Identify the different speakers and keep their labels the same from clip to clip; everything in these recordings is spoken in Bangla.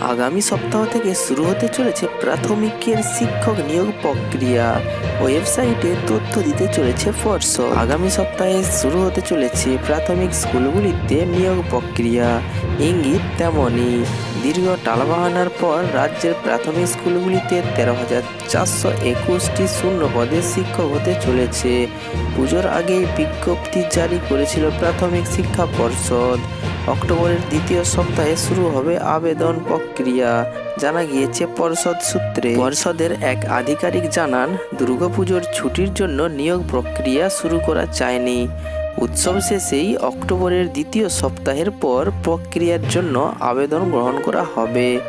Speaker 1: আগামী সপ্তাহ থেকে শুরু হতে চলেছে প্রাথমিকের শিক্ষক নিয়োগ প্রক্রিয়া। ওয়েবসাইটে তথ্য দিতে চলেছে পর্ষদ আগামী সপ্তাহে শুরু হতে চলেছে প্রাথমিক স্কুলগুলিতে নিয়োগ প্রক্রিয়া। ইঙ্গিত তেমনই, দীর্ঘ টালবাহানার পর রাজ্যের প্রাথমিক স্কুলগুলিতে তেরো হাজার চারশো একুশটি শূন্য পদে শিক্ষক হতে চলেছে। পুজোর আগেই বিজ্ঞপ্তি জারি করেছিল প্রাথমিক শিক্ষা পর্ষদ। অক্টোবরের দ্বিতীয় সপ্তাহে শুরু হবে আবেদন প্রক্রিয়া। জানা গিয়েছে, পর্ষদ সূত্রে। পর্ষদের এক আধিকারিক জানান, দুর্গাপুজোর ছুটির জন্য নিয়োগ প্রক্রিয়া শুরু করা যায়নি। উৎসব শেষেই অক্টোবরের দ্বিতীয় সপ্তাহের পর প্রক্রিয়ার জন্য আবেদন গ্রহণ করা হবে।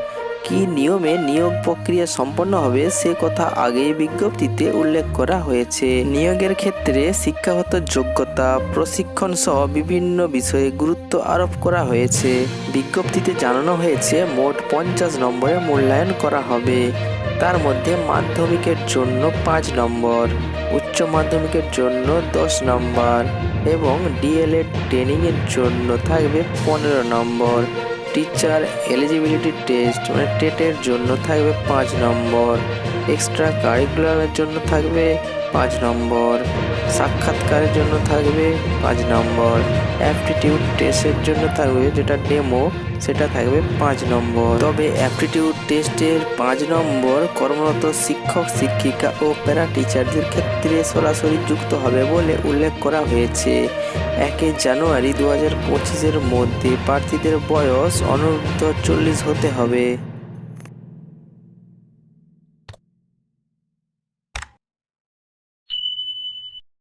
Speaker 1: কি নিয়মে নিয়োগ প্রক্রিয়া সম্পন্ন হবে সে কথা আগেই বিজ্ঞপ্তিতে উল্লেখ করা হয়েছে। নিয়োগের ক্ষেত্রে শিক্ষাগত যোগ্যতা, প্রশিক্ষণ সহ বিভিন্ন বিষয়ে গুরুত্ব আরোপ করা হয়েছে। বিজ্ঞপ্তিতে জানানো হয়েছে, মোট পঞ্চাশ নম্বরে মূল্যায়ন করা হবে। তার মধ্যে মাধ্যমিকের জন্য পাঁচ নম্বর, উচ্চ মাধ্যমিকের জন্য দশ নম্বর এবং ডিএলএড ট্রেনিংয়ের জন্য থাকবে পনেরো নম্বর। টিচার এলিজিবিলিটি টেস্ট মানে টেটের জন্য থাকবে পাঁচ নম্বর। এক্সট্রা কারিকুলামের জন্য থাকবে পাঁচ নম্বর। সাক্ষাৎকারের জন্য থাকবে পাঁচ নম্বর। অ্যাপটিটিউড টেস্টের জন্য থাকবে যেটা ডেমো, সেটা থাকবে পাঁচ নম্বর। তবে অ্যাপটিটিউড টেস্টের পাঁচ নম্বর কর্মরত শিক্ষক, শিক্ষিকা ও প্যারা টিচারদের ক্ষেত্রে সরাসরি যুক্ত হবে বলে উল্লেখ করা হয়েছে। একে জানুয়ারি দু হাজার পঁচিশের মধ্যে প্রার্থীদের বয়স অনূর্ধ্ব চল্লিশ হতে হবে।